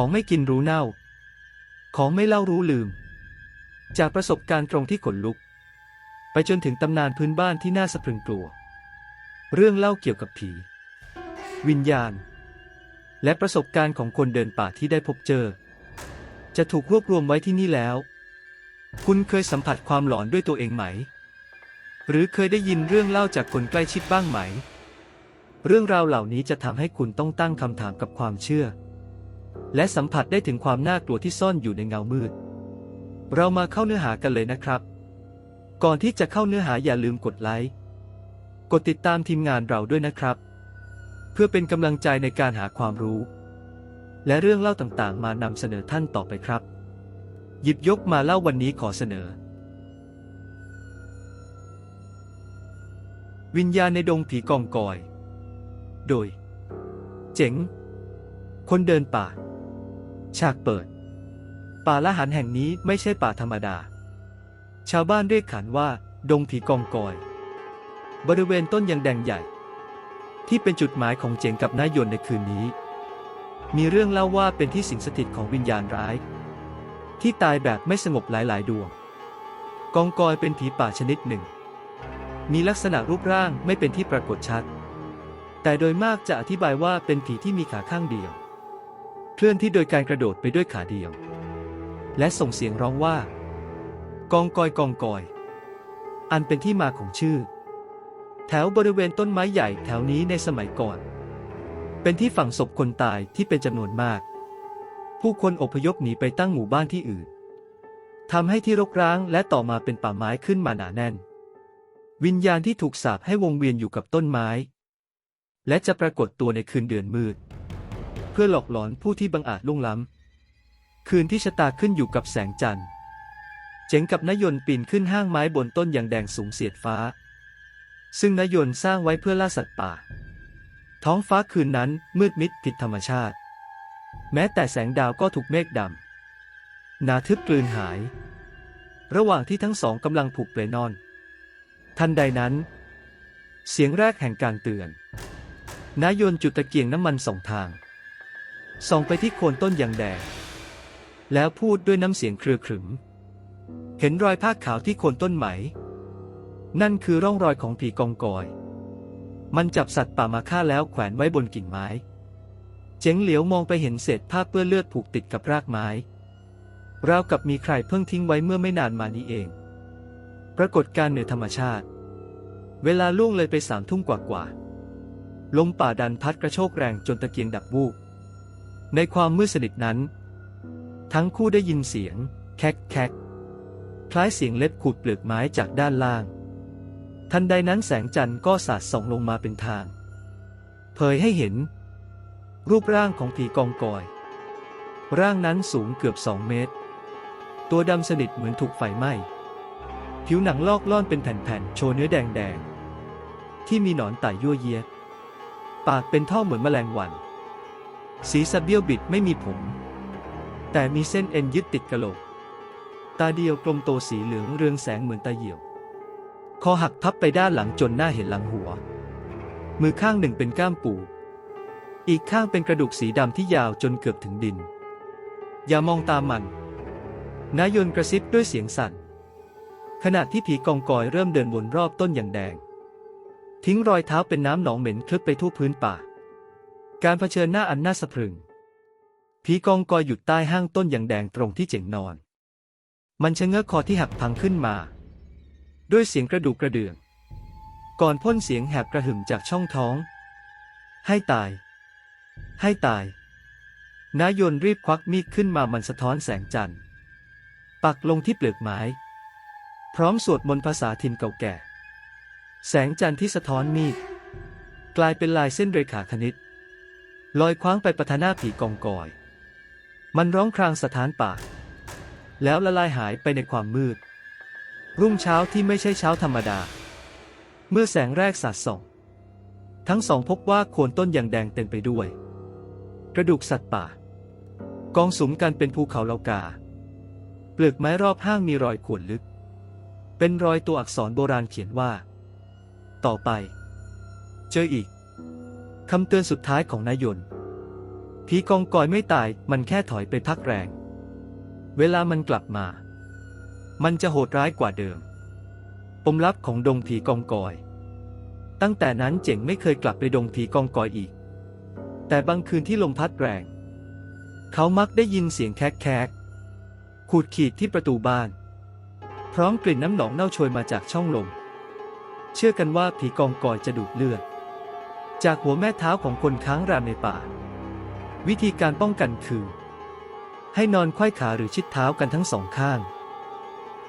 ของไม่กินรู้เน่า ของไม่เล่ารู้ลืม จากประสบการณ์ตรงที่ขนลุก ไปจนถึงตำนานพื้นบ้านที่น่าสะพรึงกลัว เรื่องเล่าเกี่ยวกับผี วิญญาณ และประสบการณ์ของคนเดินป่าที่ได้พบเจอ จะถูกรวบรวมไว้ที่นี่แล้ว คุณเคยสัมผัสความหลอนด้วยตัวเองไหม หรือเคยได้ยินเรื่องเล่าจากคนใกล้ชิดบ้างไหม เรื่องราวเหล่านี้จะทำให้คุณต้องตั้งคำถามกับความเชื่อ และสัมผัสได้ถึงความน่ากลัวที่ซ่อนอยู่ในเงามืด เรามาเข้าเนื้อหากันเลยนะครับ ก่อนที่จะเข้าเนื้อหาอย่าลืมกดไลค์ กดติดตามทีมงานเราด้วยนะครับ เพื่อเป็นกำลังใจในการหาความรู้ และเรื่องเล่าต่างๆ มานำเสนอท่านต่อไปครับ หยิบยกมาเล่าวันนี้ขอเสนอ วิญญาณในดงผีกองกอย โดย เจ๋ง คนเดินป่า ฉากเปิด ป่าละหันแห่งนี้ไม่ใช่ป่าธรรมดา ชาวบ้านเรียกขานว่า ดงผีกองกอย บริเวณต้นยังแดงใหญ่ ที่เป็นจุดหมายของเจงกับนายยนในคืนนี้ มีเรื่องเล่าว่าเป็นที่สิงสถิตของวิญญาณร้าย ที่ตายแบบไม่สงบหลายๆ ดวง กองกอยเป็นผีป่าชนิดหนึ่ง มีลักษณะรูปร่างไม่เป็นที่ปรากฏชัด แต่โดยมากจะอธิบายว่าเป็นผีที่มีขาข้างเดียว เคลื่อนที่โดยการกระโดดไปด้วยขาเดียว และส่งเสียงร้องว่า กองกอยกองกอย อันเป็นที่มาของชื่อ แถวบริเวณต้นไม้ใหญ่แถวนี้ในสมัยก่อน เป็นที่ฝังศพคนตายที่เป็นจำนวนมาก ผู้คนอพยพหนีไปตั้งหมู่บ้านที่อื่นทำให้ที่รกร้างและต่อมาเป็นป่าไม้ขึ้นมาหนาแน่น วิญญาณที่ถูกสาปให้วงเวียนอยู่กับต้นไม้ และจะปรากฏตัวในคืนเดือนมืด พื่อหลอกหลอนผู้ที่บังอาจล่วงล้ำ คืนที่ชะตาขึ้นอยู่กับแสงจันทร์ เจ๋งกับนายนต์ปีนขึ้นห้างไม้บนต้นอย่างแดงสูงเสียดฟ้า ซึ่งนายนต์สร้างไว้เพื่อล่าสัตว์ป่า ท้องฟ้าคืนนั้นมืดมิดผิดธรรมชาติ แม้แต่แสงดาวก็ถูกเมฆดำหนาทึบกลืนหาย ระหว่างที่ทั้งสองกำลังผูกเปลนอน ทันใดนั้น เสียงแรกแห่งการเตือนนายนต์จุดตะเกียงน้ำมันสองทาง ส่องไปที่โคนต้นยางแดง แล้วพูดด้วยน้ำเสียงเครือขรึม เห็นรอยผ้าขาวที่โคนต้นไหม นั่นคือร่องรอยของผีกองกอย มันจับสัตว์ป่ามาฆ่าแล้วแขวนไว้บนกิ่งไม้ เจ๋งเหลียวมองไปเห็นเศษผ้าเปื้อนเลือดผูกติดกับรากไม้ ราวกับมีใครเพิ่งทิ้งไว้เมื่อไม่นานมานี้เอง ปรากฏการณ์เหนือธรรมชาติ เวลาล่วงเลยไปสามทุ่มกว่าๆลมป่าดันพัดกระโชกแรงจนตะเกียงดับวูบ ในความมืดสนิทนั้น ทั้งคู่ได้ยินเสียง แคกแคกคล้ายเสียงเล็บขูดเปลือกไม้จากด้านล่าง ทันใดนั้นแสงจันทร์ก็สาดส่องลงมาเป็นทาง เผยให้เห็น รูปร่างของผีกองกอย ร่างนั้นสูงเกือบสองเมตร ตัวดำสนิทเหมือนถูกไฟไหม้ ผิวหนังลอกล่อนเป็นแผ่นๆ โชว์เนื้อแดงๆ ที่มีหนอนไต่ยั่วเยีย ปากเป็นท่อเหมือนแมลงวัน สีสะเบี้ยวบิดไม่มีผม แต่มีเส้นเอ็นยึดติดกะโหลก ตาเดียวกลมโตสีเหลืองเรืองแสงเหมือนตาเหี่ยว คอหักพับไปด้านหลังจนหน้าเห็นหลังหัว มือข้างหนึ่งเป็นก้ามปู อีกข้างเป็นกระดูกสีดำที่ยาวจนเกือบถึงดิน อย่ามองตามมันนายนกระซิบด้วยเสียงสั่น ขณะที่ผีกองกอยเริ่มเดินวนรอบต้นอย่างแดง ทิ้งรอยเท้าเป็นน้ำหนองเหม็นคลึกไปทั่วพื้นป่า การเผชิญหน้าอันน่าสะพรึง ผีกองกอยหยุดใต้ห้างต้นอย่างแดงตรงที่เจ๋งนอน มันชะเง้อคอที่หักพังขึ้นมา ด้วยเสียงกระดูกกระเดื่อง ก่อนพ่นเสียงแหบกระหึ่มจากช่องท้อง ให้ตาย ให้ตาย นายนรีบควักมีดขึ้นมามันสะท้อนแสงจันทร์ ปักลงที่เปลือกไม้ พร้อมสวดมนต์ภาษาถิ่นเก่าแก่ แสงจันทร์ที่สะท้อนมีด กลายเป็นลายเส้นเรขาคณิต ลอยคว้างไปประทาหน้าผีกองกอย มันร้องครางสถานป่า แล้วละลายหายไปในความมืด รุ่งเช้าที่ไม่ใช่เช้าธรรมดา เมื่อแสงแรกสาดส่อง ทั้งสองพบว่าโคนต้นอย่างแดงเต็มไปด้วย กระดูกสัตว์ป่า กองสุมกันเป็นภูเขาเหลากา เปลือกไม้รอบห้างมีรอยข่วนลึก เป็นรอยตัวอักษรโบราณเขียนว่า ต่อไป เจออีก คำเตือนสุดท้ายของนายยนผีกองกอยไม่ตายมันแค่ถอยไปพักแรง เวลามันกลับมา มันจะโหดร้ายกว่าเดิม ปมลับของดงผีกองกอย ตั้งแต่นั้นเจ๋งไม่เคยกลับไปดงผีกองกอยอีก แต่บางคืนที่ลมพัดแรง เขามักได้ยินเสียงแคกแคกขูดขีดที่ประตูบ้าน พร้อมกลิ่นน้ำหนองเน่าโชยมาจากช่องลม เชื่อกันว่าผีกองกอยจะดูดเลือด จากหัวแม่เท้าของคนค้างรามในป่า วิธีการป้องกันคือ ให้นอนไขว้ขาหรือชิดเท้ากันทั้งสองข้าง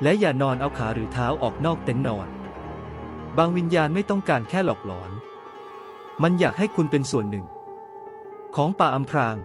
และอย่านอนเอาขาหรือเท้าออกนอกเต็นท์นอน บางวิญญาณไม่ต้องการแค่หลอกหลอน มันอยากให้คุณเป็นส่วนหนึ่ง ของป่าอัมพราง